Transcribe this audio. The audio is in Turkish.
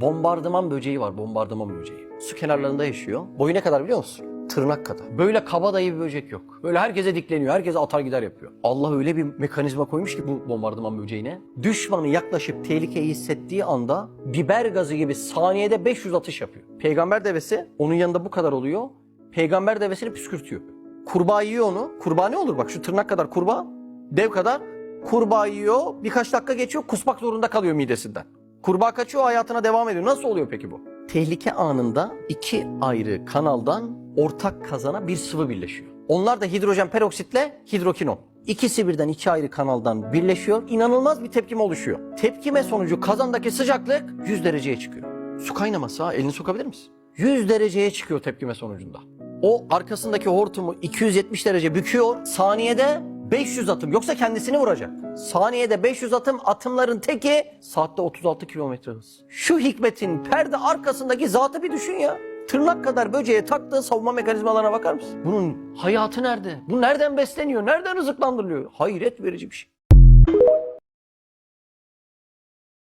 Bombardıman böceği var, bombardıman böceği. Su kenarlarında yaşıyor. Boyu ne kadar biliyor musun? Tırnak kadar. Böyle kabadayı bir böcek yok. Böyle herkese dikleniyor, herkese atar gider yapıyor. Allah öyle bir mekanizma koymuş ki bu bombardıman böceğine. Düşmanı yaklaşıp tehlikeyi hissettiği anda biber gazı gibi saniyede 500 atış yapıyor. Peygamber devesi onun yanında bu kadar oluyor. Peygamber devesini püskürtüyor. Kurbağa yiyor onu. Kurbağa ne olur bak şu tırnak kadar kurbağa. Dev kadar. Kurbağa yiyor. Birkaç dakika geçiyor. Kusmak zorunda kalıyor midesinden. Kurbağa kaçıyor hayatına devam ediyor. Nasıl oluyor peki bu? Tehlike anında iki ayrı kanaldan ortak kazana bir sıvı birleşiyor. Onlar da hidrojen peroksitle hidrokinon. İkisi birden iki ayrı kanaldan birleşiyor. İnanılmaz bir tepkime oluşuyor. Tepkime sonucu kazandaki sıcaklık 100 dereceye çıkıyor. Su kaynaması ha elini sokabilir misin? 100 dereceye çıkıyor tepkime sonucunda. O arkasındaki hortumu 270 derece büküyor. Saniyede 500 atım yoksa kendisini vuracak. Saniyede 500 atım atımların teki saatte 36 kilometre hız. Şu hikmetin perde arkasındaki zatı bir düşün ya. Tırnak kadar böceğe taktığı savunma mekanizmalarına bakar mısın? Bunun hayatı nerede? Bu nereden besleniyor? Nereden rızıklandırılıyor? Hayret verici bir şey.